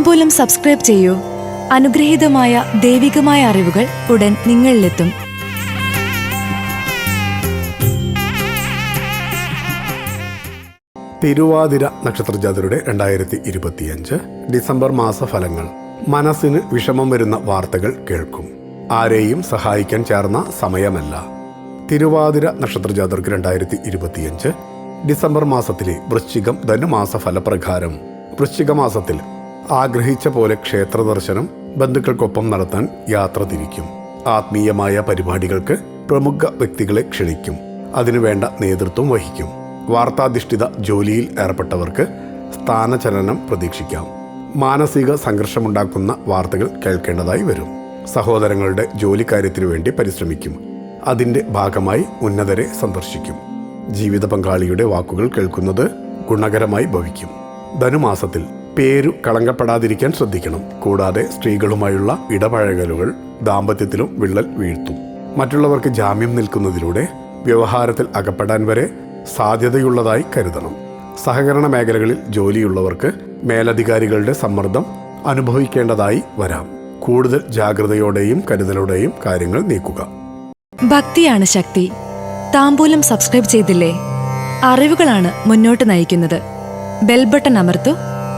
താമ്പൂലം subscribe ചെയ്യൂ. അനുഗ്രഹീതമായ ദൈവികമായ അറിവുകൾ ഉടൻ നിങ്ങളിലെത്തും. തിരുവാതിര നക്ഷത്രജാതരുടെ രണ്ടായിരത്തി ഇരുപത്തിയഞ്ച് ഡിസംബർ മാസ ഫലങ്ങൾ മനസ്സിന് വിഷമം വരുന്ന വാർത്തകൾ കേൾക്കും. ആരെയും സഹായിക്കാൻ ചേർന്ന സമയമല്ല. തിരുവാതിര നക്ഷത്രജാതർക്ക് രണ്ടായിരത്തി ഇരുപത്തിയഞ്ച് ഡിസംബർ മാസത്തിലെ വൃശ്ചികം ധനുമാസ ഫലപ്രകാരം വൃശ്ചിക മാസത്തിൽ ആഗ്രഹിച്ച പോലെ ക്ഷേത്ര ദർശനം ബന്ധുക്കൾക്കൊപ്പം നടത്താൻ യാത്ര തിരിക്കും. ആത്മീയമായ പരിപാടികൾക്ക് പ്രമുഖ വ്യക്തികളെ ക്ഷണിക്കും. അതിനുവേണ്ട നേതൃത്വം വഹിക്കും. വാർത്താധിഷ്ഠിത ജോലിയിൽ ഏർപ്പെട്ടവർക്ക് സ്ഥാനചലനം പ്രതീക്ഷിക്കാം. മാനസിക സംഘർഷമുണ്ടാക്കുന്ന വാർത്തകൾ കേൾക്കേണ്ടതായി വരും. സഹോദരങ്ങളുടെ ജോലിക്കാര്യത്തിനു വേണ്ടി പരിശ്രമിക്കും. അതിന്റെ ഭാഗമായി ഉന്നതരെ സന്ദർശിക്കും. ജീവിത പങ്കാളിയുടെ വാക്കുകൾ കേൾക്കുന്നത് ഗുണകരമായി ഭവിക്കും. ധനുമാസത്തിൽ പേരു കളങ്കപ്പെടാതിരിക്കാൻ ശ്രദ്ധിക്കണം. കൂടാതെ സ്ത്രീകളുമായുള്ള ഇടപഴകലുകൾ ദാമ്പത്യത്തിലും വിള്ളൽ വീഴ്ത്തും. മറ്റുള്ളവർക്ക് ജാമ്യം നിൽക്കുന്നതിലൂടെ വ്യവഹാരത്തിൽ അകപ്പെടാൻ വരെ സാധ്യതയുള്ളതായി കരുതണം. സഹകരണ മേഖലകളിൽ ജോലിയുള്ളവർക്ക് മേലധികാരികളുടെ സമ്മർദ്ദം അനുഭവിക്കേണ്ടതായി വരാം. കൂടുതൽ ജാഗ്രതയോടെയും കരുതലോടെയും കാര്യങ്ങൾ നീക്കുക. ഭക്തിയാണ് ശക്തി. താമ്പൂലം സബ്സ്ക്രൈബ് ചെയ്തില്ലേ? അറിവുകളാണ് മുന്നോട്ട് നയിക്കുന്നത്. ബെൽബട്ടൺ അമർത്തു.